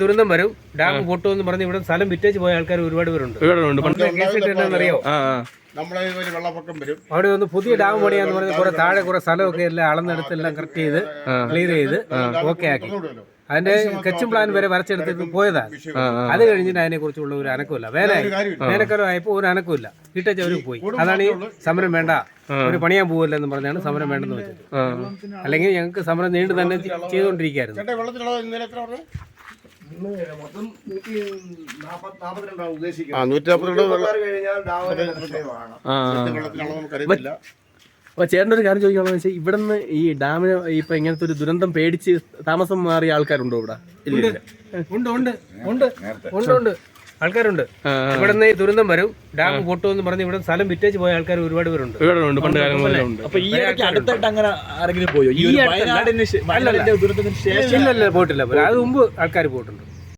ദുരന്തം വരും. ഡാം പൊട്ടുമെന്ന് പറഞ്ഞ് ഇവിടെ സ്ഥലം വിറ്റേച്ച് പോയ ആൾക്കാർ ഒരുപാട് പേരുണ്ട്. ആ നമ്മളെ ഒരു വെള്ളപ്പൊക്കം വരും. അവിടെ ഒന്ന് പുതിയ ഡാം പണിയാന്ന് പറഞ്ഞ് കുറെ താഴെ കുറെ സ്ഥലമൊക്കെ എല്ലാം അളന്നെടുത്തെല്ലാം കറക്റ്റ് ചെയ്ത് ക്ലിയർ ചെയ്ത് ഓക്കെ ആക്കി. അതിന്റെ കച്ചും പ്ലാൻ വരെ വരച്ചെടുത്തിട്ട് പോയതാണ്. അത് കഴിഞ്ഞിട്ട് അതിനെ കുറിച്ചുള്ള ഒരു അനക്കമില്ല വേല വേനക്കാലം ആയപ്പോ ഒരു അനക്കമില്ല ഇട്ടച്ച് അവർ പോയി. അതാണ് ഈ സമരം വേണ്ട. ഒരു പണിയാൻ പോകില്ലെന്ന് പറഞ്ഞാണ് സമരം വേണ്ടെന്ന് വെച്ചത്. അല്ലെങ്കിൽ ഞങ്ങൾക്ക് സമരം നീണ്ടു തന്നെ ചെയ്തുകൊണ്ടിരിക്കുകയായിരുന്നു ആ നൂറ്റി നാൽപ്പത്തിരണ്ട് നമുക്കറിയത്തില്ല ചേട്ടന്റെ ഒരു കാര്യം ചോദിക്കാന്ന് വെച്ചാൽ ഇവിടെ നിന്ന് ഈ ഡാമിന് ഇപ്പൊ ഇങ്ങനത്തെ ഒരു ദുരന്തം പേടിച്ച് താമസം മാറിയ ആൾക്കാരുണ്ടോ ഇവിടെ? ഉണ്ട് ഉണ്ട് ഉണ്ട് ഉണ്ട് ഉണ്ട്. ആൾക്കാരുണ്ട്. ഇവിടെ നിന്ന് ദുരന്തം വരും. ഡാം പൊട്ടുമെന്ന് പറഞ്ഞ് ഇവിടെ സ്ഥലം വിറ്റേച്ച് പോയ ആൾക്കാർ ഒരുപാട് പേരുണ്ട്. ഇവിടെ ഉണ്ട് പണ്ട് കാലം അപ്പൊ ഈ ഇടയ്ക്ക് അടുത്തായിട്ട് അങ്ങനെ ആരെങ്കിലും പോയോ? ഈ. വയനാടിന് ദുരന്തത്തിന് ശേഷം പോയിട്ടില്ല. അത് മുമ്പ് ആൾക്കാർ പോയിട്ടുണ്ട്.